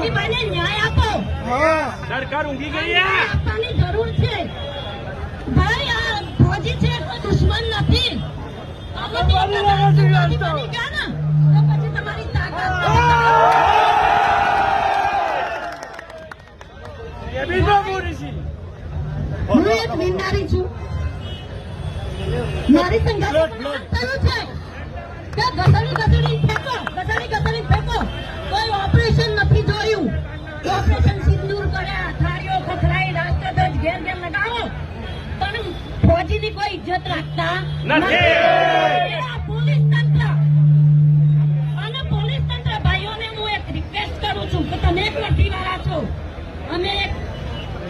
પ્રતિભાને ન્યાય આપો. સરકાર ઊંઘી ગઈ આપવાની જરૂર છે. ભાઈ આ ફોજી છે કોઈ દુશ્મન નથી પછી તમારી તાકાત હું. એક બિનનારી છું. મારી સંગાત છે. કે ઘસડી ઘસડી ફોજીની કોઈ ઇજ્જત રાખતા નથી. પોલીસ તંત્ર અને પોલીસ તંત્ર ભાઈઓને હું એક રિક્વેસ્ટ કરું છું કે તમે એક વાળા છો. અમે એક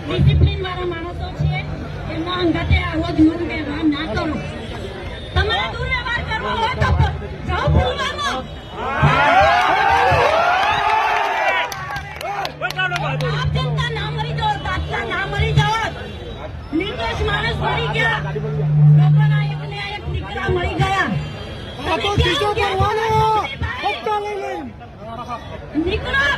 ડિસિપ્લિન વાળા માણસો છીએ. એમના અંગતે આવો જ મન વ્યવહાર ના કરો. તમારે દુર્વ્યવહાર કરવો હોય તો જાઓ પુલવામા. આપ જનતા ના મરી જાઓ દાખલા ના મરી નિર્દોષ માણસ મરી ગયા. લોકોના એકને એક દીકરા મરી ગયા. તમે ક્યાં ગયા? નીકળો.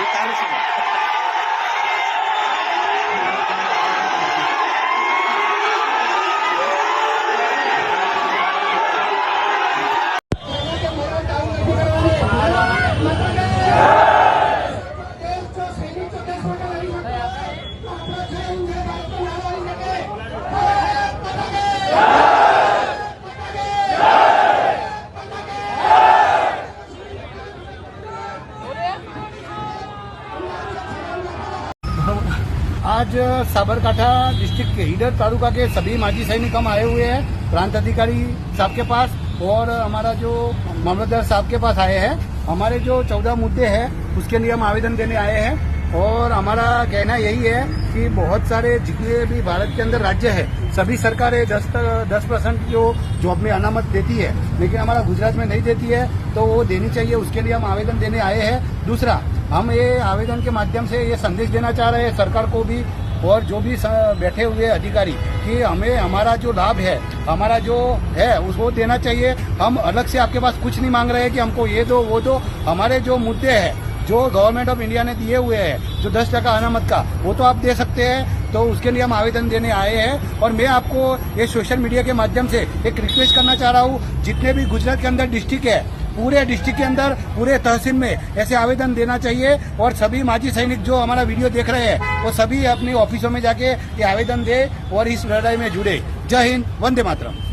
O Carlos. आज साबरकाठा डिस्ट्रिक्ट के हीडर तालुका के सभी माजी सैनिक हम आए हुए हैं, प्रांत अधिकारी साहब के पास और हमारा जो मामलतदार साहब के पास आए हैं। हमारे जो चौदह मुद्दे हैं, उसके लिए हम आवेदन देने आए हैं और हमारा कहना यही है कि बहुत सारे जितने भी भारत के अंदर राज्य है, सभी सरकारें दस दस परसेंट जो जॉब में अनामत देती है, लेकिन हमारा गुजरात में नहीं देती है तो वो देनी चाहिए, उसके लिए हम आवेदन देने आए हैं। दूसरा हम ये आवेदन के माध्यम से ये संदेश देना चाह रहे हैं सरकार को भी और जो भी बैठे हुए अधिकारी कि हमें हमारा जो लाभ है, हमारा जो है, उसको देना चाहिए। हम अलग से आपके पास कुछ नहीं मांग रहे हैं कि हमको ये दो, वो दो। हमारे जो मुद्दे हैं, जो गवर्नमेंट ऑफ़ इंडिया ने दिए हुए हैं, जो दस टका अनामत का, वो तो आप दे सकते हैं। तो उसके लिए हम आवेदन देने आए हैं। और मैं आपको ये सोशल मीडिया के माध्यम से एक रिक्वेस्ट करना चाह रहा हूँ, जितने भी गुजरात के अंदर डिस्ट्रिक्ट है पूरे डिस्ट्रिक्ट के अंदर, पूरे तहसील में ऐसे आवेदन देना चाहिए और सभी माजी सैनिक जो हमारा वीडियो देख रहे हैं, वो सभी अपने ऑफिसों में जाके ये आवेदन दे और इस लड़ाई में जुड़े। जय हिंद, वंदे मातरम।